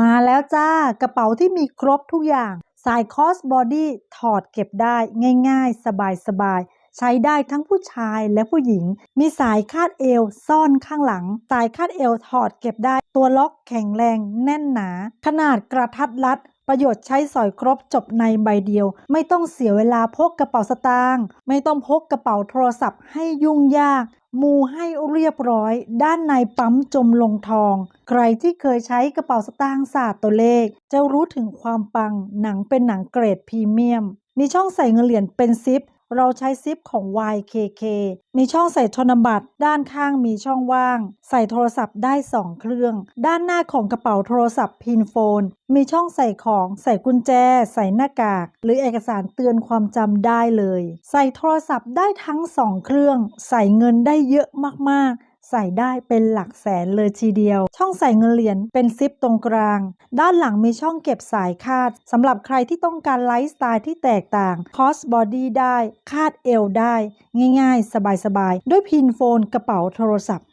มาแล้วจ้ากระเป๋าที่มีครบทุกอย่าง สายคอสบอดี้ถอดเก็บได้ง่ายๆ สบายๆใช้ได้ทั้งผู้ชายและผู้หญิง มีสายคาดเอวซ่อนข้างหลัง สายคาดเอวถอดเก็บได้ ตัวล็อกแข็งแรงแน่นหนา ขนาดกระทัดรัด ประโยชน์ใช้สอยครบจบในใบเดียว ไม่ต้องเสียเวลาพกกระเป๋าสตางค์ไม่ต้องพกกระเป๋าโทรศัพท์ให้ยุ่งยากมูให้เรียบร้อย ด้านในปั๊มจมลงทอง ใครที่เคยใช้กระเป๋าสตางค์ศาสตร์ตัวเลข จะรู้ถึงความปังหนังเป็นหนังเกรดพรีเมียม มีช่องใส่เงินเหรียญเป็นซิป เราใช้ซิปของ YKK มีช่องใส่ธนบัตร ด้านข้างมีช่องว่าง ใส่โทรศัพท์ได้ 2 เครื่อง ด้านหน้าของกระเป๋าโทรศัพท์พินโฟน มีช่องใส่ของ ใส่กุญแจ ใส่หน้ากาก หรือเอกสารเตือนความจำได้เลย ใส่โทรศัพท์ได้ทั้ง 2 เครื่อง ใส่เงินได้เยอะมากๆ ใส่ได้เป็นหลักแสนเลยทีเดียว ช่องใส่เงินเหรียญเป็นซิปตรงกลาง ด้านหลังมีช่องเก็บสายคาดสำหรับใครที่ต้องการไลฟ์สไตล์ที่แตกต่างคอสบอดี้ได้ คาดเอวได้ ง่ายๆ สบายๆ ด้วยพินโฟนกระเป๋าโทรศัพท์